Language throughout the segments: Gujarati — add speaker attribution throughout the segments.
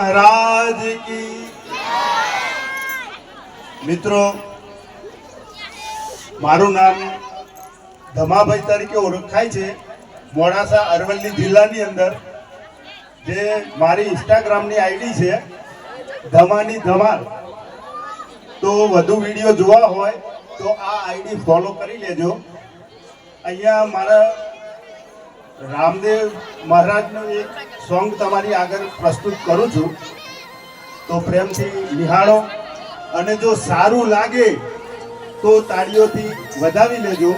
Speaker 1: મહારાજ કી મિત્રો, મારું નામ ધમાભાઈ તરીકે ઓળખાય છે મોડાસા અરવલ્લી જિલ્લાની અંદર. જે મારી ઇન્સ્ટાગ્રામની આઈડી છે, ધમાની ધમાલ. તો વધુ વીડિયો જોવા હોય, તો આ આઈડી ફોલો કરી લેજો. અહીંયા મારા રામદેવ મહારાજનું એક સોંગ તમારી આગળ પ્રસ્તુત કરું છું. તો પ્રેમથી નિહાળો અને જો સારું લાગે તો તાળીઓથી વધાવી લેજો.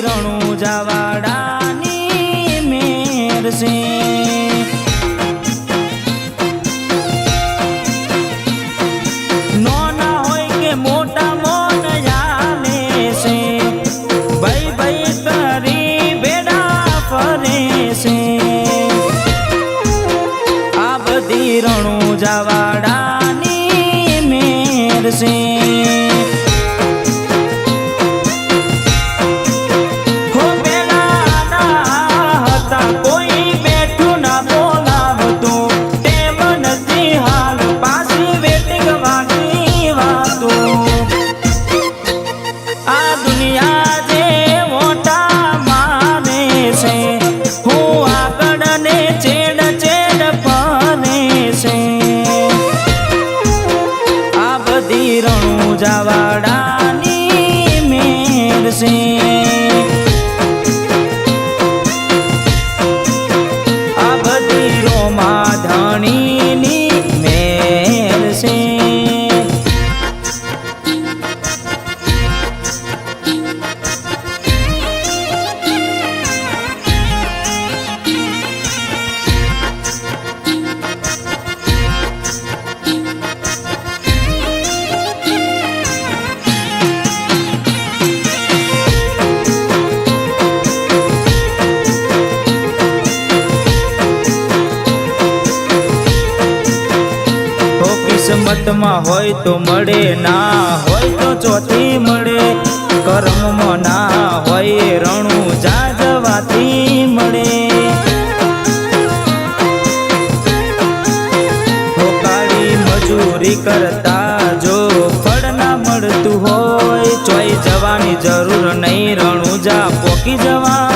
Speaker 2: રણું જવાડાની મેર છે. નાના હોય કે મોટા મોન જાને છે. ભાઈ ભાઈ કરી બેડા ફરે છે. આ રણું જવાડાની કિસ્મતમાં હોય તો મળે ના હોય તો ચોથી મળે. કર્મમાં ના હોય રણું જાજવાથી મળે. મજૂરી કરતા જો ફળ ના મળતું હોય ચોઈ જવાની જરૂર નહીં, રણું જા પોકી જવાનું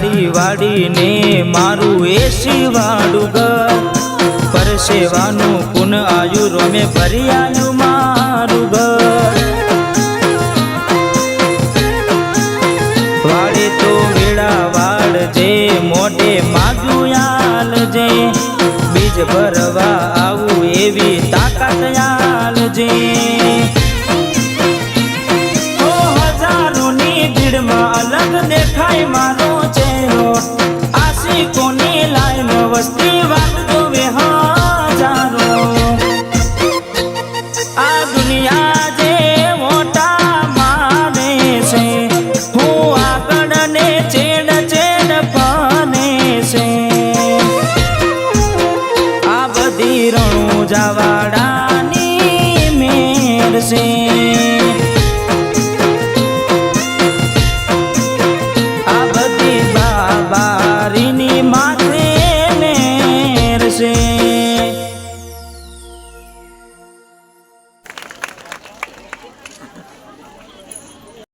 Speaker 2: ગાડી વાડીને મારું એસી વાળું ઘર. પરસેવાનું પુન આયુ રોમે ભરી મારું ઘર. વાડે તો વેળા વાળજે મોઢે માગ્યું આલજે બીજ ભરવા આવું એવી તાકાત યાલ જે. અલગ દેખાય મારો ચહેરો આ